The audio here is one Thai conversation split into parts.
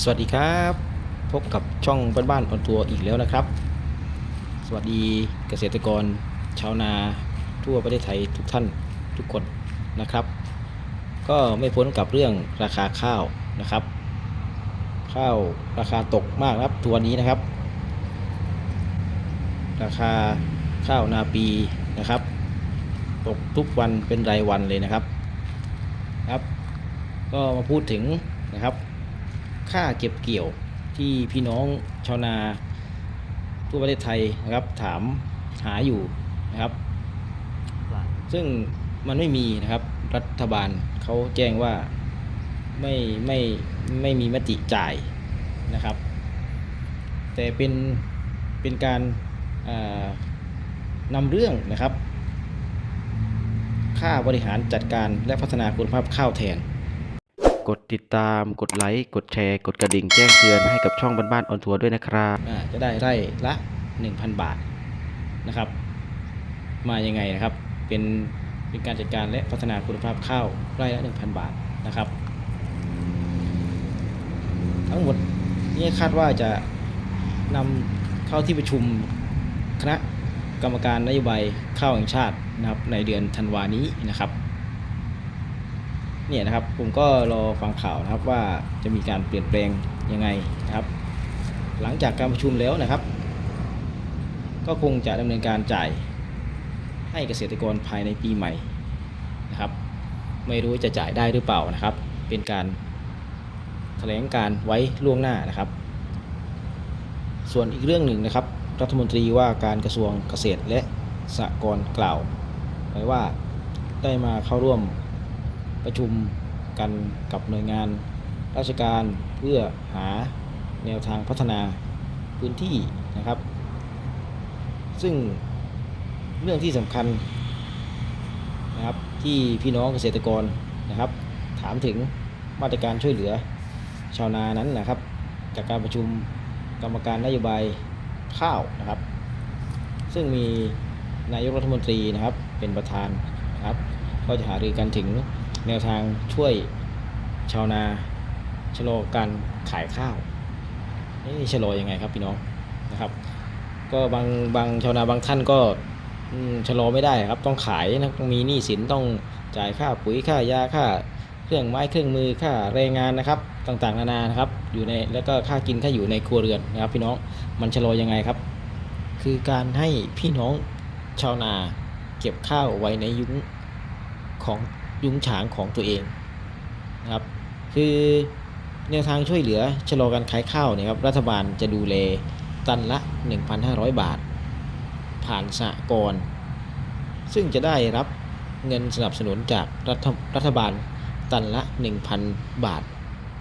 สวัสดีครับ พบกับช่องบ้านๆออนทัวร์อีกแล้วนะครับ สวัสดีเกษตรกร ชาวนาทั่วประเทศไทยทุกท่านทุกคนนะครับ ก็ไม่พ้นกับเรื่องราคาข้าวนะครับ ข้าวราคาตกมากครับตัวนี้นะครับ ราคาข้าวนาปีนะครับ ตกทุกวันเป็นรายวันเลยนะครับครับ ก็มาพูดถึงนะครับ ค่าเก็บเกี่ยวที่พี่น้องชาวนาทั่วประเทศไทยนะครับถามหาอยู่นะครับ ซึ่งมันไม่มีนะครับรัฐบาลเขาแจ้งว่าไม่ไม่ไม่มีมติจ่ายนะครับ แต่เป็นเป็นการานำเรื่องนะครับ ค่าบริหารจัดการและพัฒนาคุณภาพข้าวแทน กดติดตาม กดไลค์ กดแชร์ กดกระดิ่งแจ้งเตือนให้กับช่องบ้านๆออนทัวร์ด้วยนะครับอ่าจะได้ไร่ละ 1,000 บาทนะครับ มายังไงนะครับ เป็นเป็นการจัดการและพัฒนาคุณภาพข้าวไร่ละ 1,000 บาทนะครับ ทั้งหมดนี่คาดว่าจะนำเข้าที่ประชุมคณะกรรมการนโยบายข้าวแห่งชาตินะครับในเดือนธันวานี้นะครับ เนี่ยนะครับผมก็รอฟังข่าวนะครับว่าจะมีการเปลี่ยนแปลงยังไงนะครับ หลังจากการประชุมแล้วนะครับ ก็คงจะดำเนินการจ่ายให้เกษตรกรภายในปีใหม่นะครับ ไม่รู้จะจ่ายได้หรือเปล่านะครับ เป็นการแถลงการไว้ล่วงหน้านะครับ ส่วนอีกเรื่องหนึ่งนะครับ รัฐมนตรีว่าการกระทรวงเกษตรและสหกรณ์กล่าว ไว้ว่าได้มาเข้าร่วม ประชุมกันกับหน่วยงานราชการเพื่อหาแนวทางพัฒนาพื้นที่นะครับ ซึ่งเรื่องที่สำคัญนะครับที่พี่น้องเกษตรกรนะครับ ถามถึงมาตรการช่วยเหลือชาวนานั้นนะครับ จากการประชุมกรรมการนโยบายข้าวนะครับ ซึ่งมีนายกรัฐมนตรีนะครับเป็นประธานนะครับ ก็จะหารือกันถึง แนวทางช่วยชาวนาชะลอการขายข้าวนี่ชะลอยังไงครับพี่น้องนะครับ ก็บางบางชาวนาบางท่านก็ชะลอไม่ได้ครับต้องขายนะต้องมีหนี้สินต้องจ่ายค่าปุ๋ยค่ายาค่าเครื่องไม้เครื่องมือค่าแรงงานนะครับ ต่างๆนานานะครับ อยู่ในแล้วก็ค่ากินค่าอยู่ในครัวเรือนนะครับ พี่น้องมันชะลอยังไงครับ คือการให้พี่น้องชาวนาเก็บข้าวไว้ในยุ้งของ ยุ้งฉางของตัวเองนะครับคือแนวทางช่วยเหลือชะลอการขายข้าวเนี่ยครับรัฐบาลจะดูแลตันละ 1,500 บาท ผ่านสหกรณ์ซึ่งจะได้รับเงินสนับสนุนจากรัฐรัฐบาลตันละ 1,000 บาท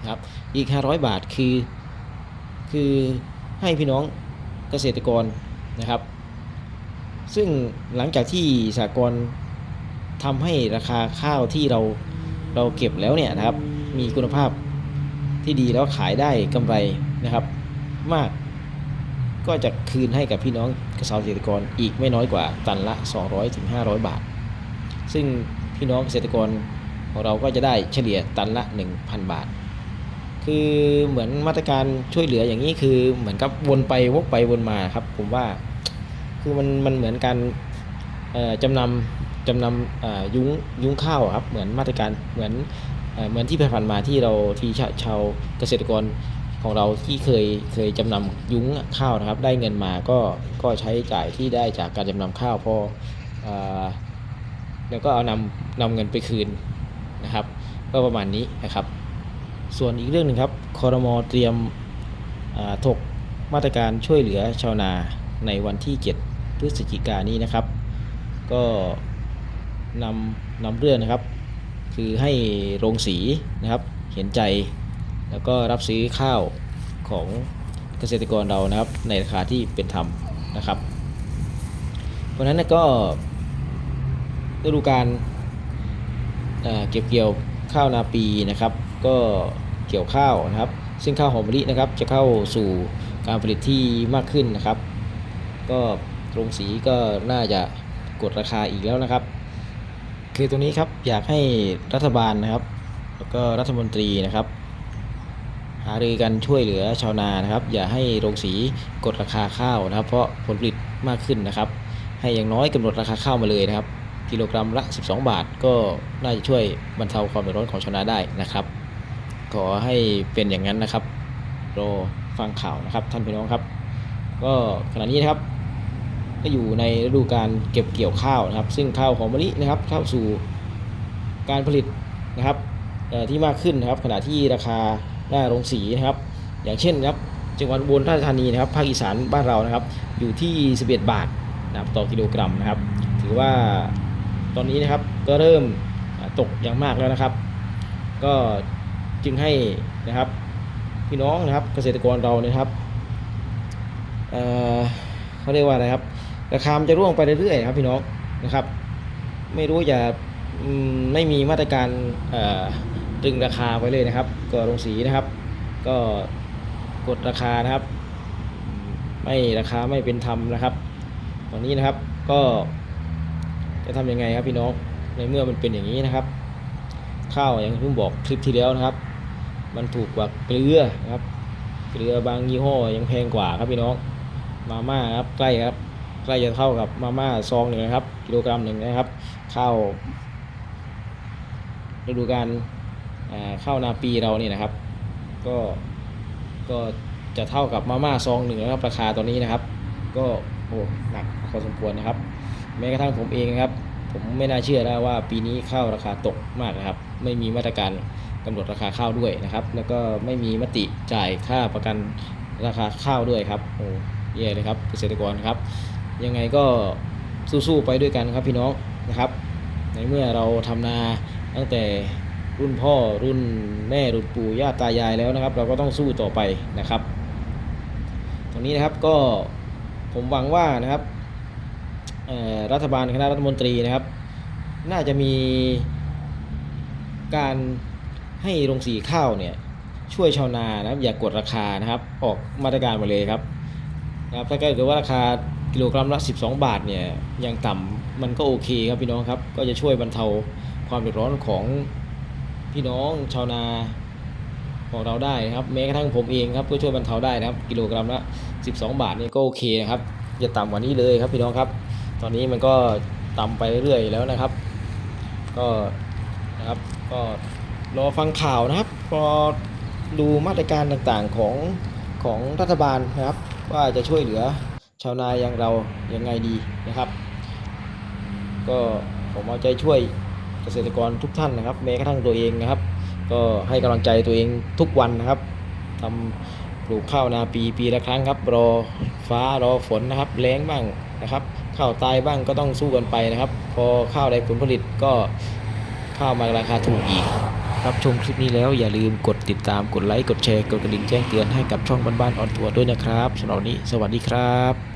ครับอีก 500 บาทคือ คือให้พี่น้องเกษตรกรนะครับ ซึ่งหลังจากที่สหกร ทำให้ราคาข้าวที่เราเราเก็บแล้วเนี่ยนะครับ มีคุณภาพที่ดีแล้วขายได้กำไรนะครับ มากก็จะคืนให้กับพี่น้องเกษตรกรอีกไม่น้อยกว่าตันละ 200-500ถึง500 บาท ซึ่งพี่น้องเกษตรกรของเราก็จะได้เฉลี่ยตันละ 1,000 บาท คือเหมือนมาตรการช่วยเหลืออย่างนี้คือเหมือนกับวนไปวกไปวนมาครับ ผมว่าคือมันมันเหมือนการจำนำ จำนำยุ้งยุ้งข้าวครับเหมือนมาตรการเหมือนเหมือนที่ผ่านมาที่เราที่ชาชาวเกษตรกรของเราที่เคยเคยจำนำยุ้งข้าวนะครับ ได้เงินมาก็ก็ใช้จ่ายที่ได้จากการจำนำข้าวพออแล้วก็เอานำนำเงินไปคืนนะครับ ก็ประมาณนี้นะครับ ส่วนอีกเรื่องหนึ่งครับคอรมอเตรียมถกมาตรการช่วยเหลือชาวนาในวันที่ 7 พฤศจิกายนนี้นะครับ ก็ นำนำเรื่องนะครับ คือให้โรงสีนะครับเห็นใจ แล้วก็รับซื้อข้าวของเกษตรกรเรานะครับ ในราคาที่เป็นธรรมนะครับ เพราะฉะนั้นก็ฤดูการเเก็บเกี่ยวข้าวนาปีนะครับ ก็เกี่ยวข้าวนะครับ ซึ่งข้าวหอมมะลินะครับ จะเข้าสู่การผลิตที่มากขึ้นนะครับ ก็โรงสีก็น่าจะกดราคาอีกแล้วนะครับ คือตรงนี้ครับอยากให้รัฐบาลนะครับ แล้วก็รัฐมนตรีนะครับ หารือกันช่วยเหลือชาวนานะครับ อย่าให้โรงสีกดราคาข้าวนะครับ เพราะผลผลิตมากขึ้นนะครับ ให้อย่างน้อยกำหนดราคาข้าวมาเลยนะครับ กิโลกรัมละ 12 บาท ก็น่าจะช่วยบรรเทาความเดือดร้อนของชาวนาได้นะครับ ขอให้เป็นอย่างนั้นนะครับรอฟังข่าวนะครับท่านพี่น้องครับ ก็ขณะนี้นะครับ ก็อยู่ในฤดูการเก็บเกี่ยวข้าวนะครับ ซึ่งข้าวหอมมะลินะครับเข้าสู่การผลิตนะครับที่มากขึ้นนะครับ ขณะที่ราคาหน้าโรงสีนะครับ อย่างเช่นนะครับจังหวัดอุบลราชธานีนะครับภาคอีสานบ้านเรานะครับ อยู่ที่ 11 บาทนะครับต่อกิโลกรัมนะครับ ถือว่าตอนนี้นะครับก็เริ่มตกอย่างมากแล้วนะครับ ก็จึงให้นะครับพี่น้องนะครับเกษตรกรเรานะครับเเขาเรียกว่าอะไรครับ ราคามันจะร่วงไปเรื่อยๆครับพี่น้องนะครับ ไม่รู้จะไม่มีมาตรการตรึงราคาไว้เลยนะครับก็โรงสีนะครับ ก็กดราคานะครับ ไม่ราคาไม่เป็นธรรมนะครับ ตอนนี้นะครับก็จะทำยังไงครับพี่น้องในเมื่อมันเป็นอย่างนี้นะครับ ข้าวอย่างที่ผมบอกคลิปที่แล้วนะครับ มันถูกกว่าเกลือนะครับเกลือบางยี่ห้อยังแพงกว่าครับพี่น้องมาม่าครับใกล้ครับ ใกล้จะเท่ากับมาม่าซองหนึ่งนะครับ กิโลกรัมหนึ่งนะครับ ข้าวฤดูกาลข้าวนาปีเรานี่นะครับ ก็ก็จะเท่ากับมาม่าซองหนึ่งนะครับราคาตอนนี้นะครับ ก็โอ้หนักพอสมควรนะครับ แม้กระทั่งผมเองนะครับ ผมไม่น่าเชื่อนะว่าปีนี้ข้าวราคาตกมากนะครับ ไม่มีมาตรการกำหนดราคาข้าวด้วยนะครับ แล้วก็ไม่มีมติจ่ายค่าประกันราคาข้าวด้วยครับโอ้แย่เลยครับเกษตรกรครับ ยังไงก็สู้ๆไปด้วยกันครับพี่น้องนะครับ ในเมื่อเราทำนาตั้งแต่รุ่นพ่อรุ่นแม่รุ่นปู่ย่าตายายแล้วนะครับ เราก็ต้องสู้ต่อไปนะครับ ตรงนี้นะครับก็ผมหวังว่านะครับรัฐบาลคณะรัฐมนตรีนะครับ น่าจะมีการให้โรงสีข้าวเนี่ยช่วยชาวนานะครับ อย่ากกดราคานะครับ ออกมาตรการมาเลยครับนะครับถ้าเกิดว่าราคา กิโลกรัมละ 12 บาทเนี่ยยังต่ำมันก็โอเคครับพี่น้องครับ ก็จะช่วยบรรเทาความเดือดร้อนของพี่น้องชาวนาของเราได้นะครับ แม้กระทั่งผมเองครับก็ช่วยบรรเทาได้นะครับ กิโลกรัมละ 12 บาทนี่ก็โอเคนะครับอย่าต่ำกว่านี้เลยครับพี่น้องครับ ตอนนี้มันก็ต่ำไปเรื่อยแล้วนะครับ ก็นะครับก็รอฟังข่าวนะครับรอดูมาตรการต่างๆของของรัฐบาลนะครับ ว่าจะช่วยเหลือ ชาวนาอย่างเรายังไงดีนะครับ ก็ผมเอาใจช่วยเกษตรกรทุกท่านนะครับแม้กระทั่งตัวเองนะครับ ก็ให้กำลังใจตัวเองทุกวันนะครับทำปลูกข้าวนาปีปีละครั้งครับ รอฟ้ารอฝนนะครับแล้งบ้างนะครับข้าวตายบ้างก็ต้องสู้กันไปนะครับ พอข้าวได้ผลผลิตก็ข้าวมาราคาถูกอีกรับชมคลิปนี้แล้วอย่าลืมกดติดตามกดไลค์กดแชร์กดกระดิ่งแจ้งเตือนให้กับช่องบ้านๆออนทัวร์ด้วยนะครับสำหรับนี้สวัสดีครับ